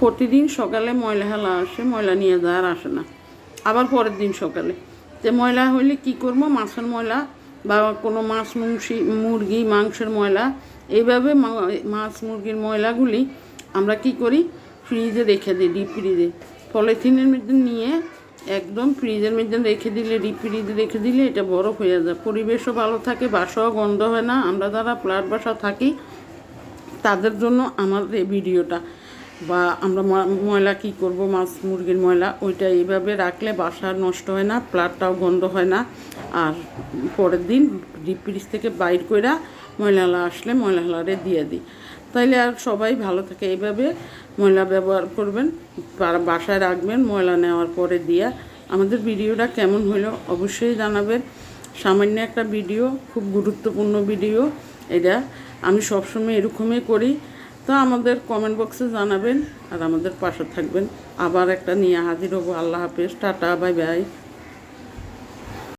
প্রতিদিন সকালে ময়লা হেলা আসে, ময়লা নিয়ে যায় আর আসে না। আবার পরের দিন সকালে। যে ময়লা হইলে কি করব? মাছের ময়লা বা কোনো মাছ, মুংসি, মুরগি, মাংসের ময়লা, এইভাবে মাছ, মুরগির ময়লাগুলি আমরা কি করি? ফ্রিজে রেখে দিই, ডিপ ফ্রিজে। পলিথিনের মধ্যে নিয়ে একদম ফ্রিজের মধ্যে রেখে দিলে, ডিপ ফ্রিজে রেখে দিলে এটা বরফ হয়ে যায়। পরিবেশও ভালো থাকে, বাসাও গন্ধ হয় না। আমরা যারা ফ্ল্যাট বাসা থাকি, তাদের জন্য আমার এই ভিডিওটা। বা আমরা ময়লা কী করব, মাছ, মুরগির ময়লা, ওইটা এইভাবে রাখলে বাসা নষ্ট হয় না, প্লাটটাও গন্ধ হয় না। আর পরের দিন ডিপ ফ্রিজ থেকে বাইর কইরা ময়লালা আসলে ময়লালারে দিয়ে দিই। তাইলে আর সবাই ভালো থাকে, এইভাবে ময়লা ব্যবহার করবেন বাসায় রাখবেন, ময়লা নেওয়ার পরে দিয়ে। আমাদের ভিডিওটা কেমন হলো অবশ্যই জানাবেন। সামান্য একটা ভিডিও, খুব গুরুত্বপূর্ণ ভিডিও, এটা আমি সবসময় এরকমই করি। তো আমাদের কমেন্ট বক্সে জানাবেন আর আমাদের পাশে থাকবেন। আবার একটা নিয়ে হাজির হব। আল্লাহ হাফেজ। Tata, bye bye.